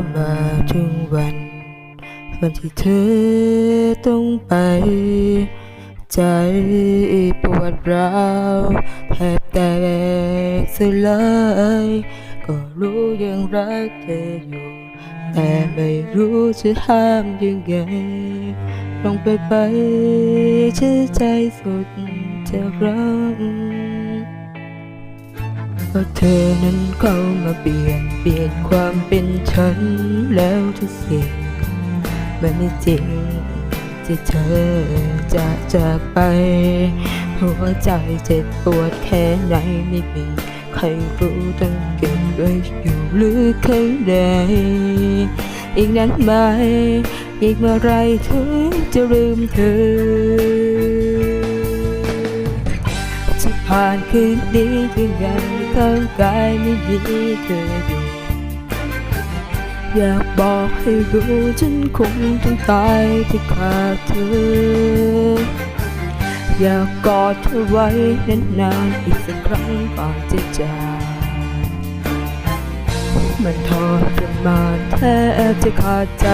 ก็มาถึงวัน วันที่เธอต้องไป ใจปวดร้าวแทบแตกสลายก็รู้ยังรักเธออยู่ แต่ไม่รู้จะห้ามยังไงลองไปไปเชื่อใจสุดจะรักเพราะเธอนั้นเข้ามาเปลี่ยนเปลี่ยนความ ฉันแล้วทุกสิ่งมันไม่จริงที่เธอจะจากไป หัวใจเจ็บปวดแค่ไหนไม่มีใครรู้ต้องเก็บไว้อยู่ลึกข้างในอีกนั้นไหมอีกเมื่อไรถึงจะลืมเธอจะผ่านคืนนี้ยังไงข้างกายไม่มีเธออยู่ อยากบอกให้รู้ฉันคงต้องตายที่ขาดเธอ อยากกอดเธอไว้นานๆอีกสักครั้งก่อนจะจากมันทรมานแทบจะขาดใจ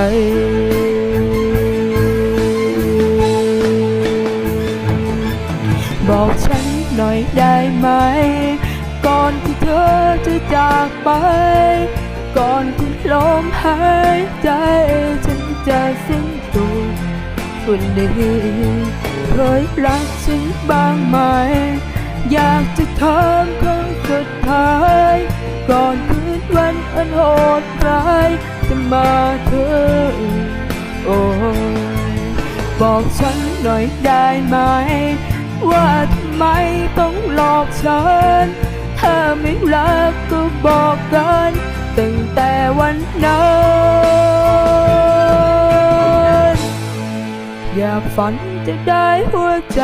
บอกฉันหน่อยได้ไหม ก่อนที่เธอจะจากไป ก่อนที่ลมหายใจฉันจะสิ้นตัววันนี้เคยรักฉันบ้างไหม อยากจะถามครั้งสุดท้าย ก่อนคืนวันอันโหดร้ายจะมาเธอโอ้บอกฉันหน่อยได้ไหม ว่าทำไมต้องหลอกฉัน ถ้าไม่รักก็บอกกัน ตั้งแต่วันนั้น อยากฝันจะได้หัวใจ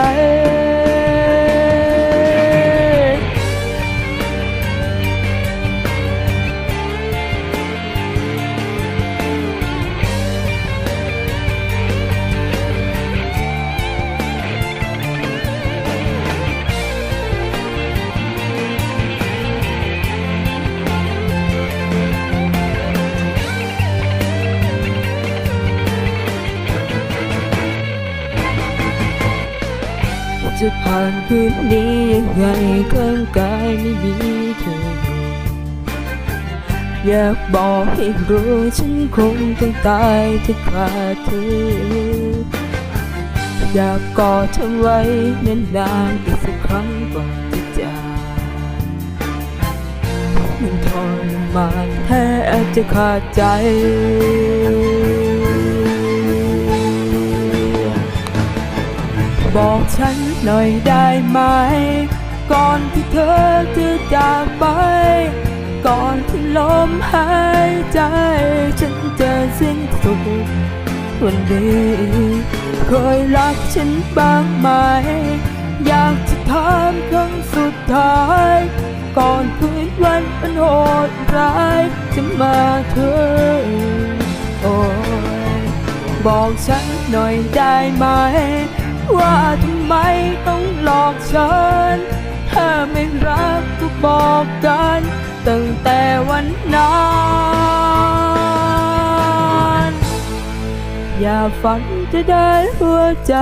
จะผ่านคืนนี้ยังไงข้างกายไม่มีเธออยู่อยากบอกให้รู้ฉันคงต้องตายที่ขาดเธอ อยากกอดเธอไว้นานๆอีกสักครั้งก่อนที่จากมันทรมานแทบจะขาดใจ บอกฉันหน่อยได้ไหม ก่อนที่เธอจะจากไป ก่อนที่ลมหายใจ ฉันจะสิ้นสุดวันนี้เคยรักฉันบ้างไหม อยากจะถามครั้งสุดท้าย ก่อนคืนวันอันโหดร้ายจะมาเธอโอ้ยบอกฉันหน่อยได้ไหม ว่าทำไมต้องหลอกฉัน ถ้าไม่รักก็บอกกัน ตั้งแต่วันนั้นอย่าฝันจะได้หัวใจ